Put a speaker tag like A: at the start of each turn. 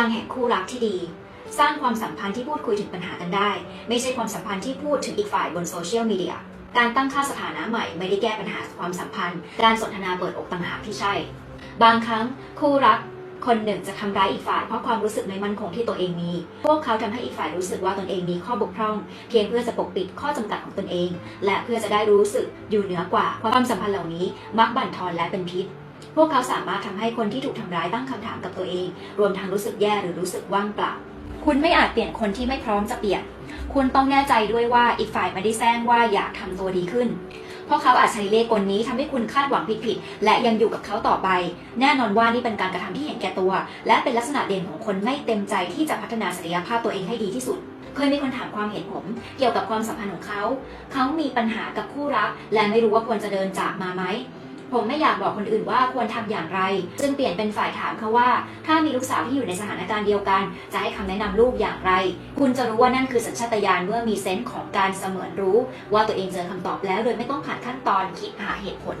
A: ทางแห่งคู่รักที่ดี สร้างความสัมพันธ์ที่พูดคุยถึงปัญหากันได้ ไม่ใช่ความสัมพันธ์ที่พูดถึงอีกฝ่ายบนโซเชียลมีเดียการตั้งค่าสถานะใหม่ไม่ได้แก้ปัญหาความสัมพันธ์ การสนทนาเปิดอกต่างหากที่ใช่ บางครั้งคู่รักคนหนึ่งจะทำร้ายอีกฝ่ายเพราะความรู้สึกไม่มั่นคงที่ตัวเองมี พวกเขาทำให้อีกฝ่ายรู้สึกว่าตนเองมีข้อบกพร่อง เพียงเพื่อจะปกปิดข้อจำกัดของตนเอง และเพื่อจะได้รู้สึกอยู่เหนือกว่าความสัมพันธ์เหล่านี้มักบั่นทอนและเป็นพิษ พวกเขาสามารถทำให้คนที่ถูกทำร้ายตั้งคำถามกับตัวเอง รวมทั้งรู้สึกแย่หรือรู้สึกว่างเปล่า คุณไม่อาจเปลี่ยนคนที่ไม่พร้อมจะเปลี่ยน คุณต้องแน่ใจด้วยว่าอีกฝ่ายไม่ได้แซงว่าอยากทำตัวดีขึ้น เพราะเขาอาจใช้เลขกลนี้ทำให้คุณคาดหวังผิดๆ และยังอยู่กับเขาต่อไป แน่นอนว่านี่เป็นการกระทำที่เห็นแก่ตัว และเป็นลักษณะเด่นของคนไม่เต็มใจที่จะพัฒนาศักยภาพตัวเองให้ดีที่สุดเคยมีคนถามความเห็นผม เกี่ยวกับความสัมพันธ์ของเขา เขามีปัญหากับคู่รัก และไม่รู้ว่าควรจะเดินจากมาไหม ผมไม่อยากบอกคนอื่นว่าควรทำอย่างไร จึงเปลี่ยนเป็นฝ่ายถามเขาว่า ถ้ามีลูกสาวที่อยู่ในสถานการณ์เดียวกัน จะให้คำแนะนำลูกอย่างไร คุณจะรู้ว่านั่นคือสัญชาตญาณเมื่อมีเซนส์ของการเสมือนรู้ ว่าตัวเองเจอคำตอบแล้วโดยไม่ต้องผ่านขั้นตอนคิดหาเหตุผล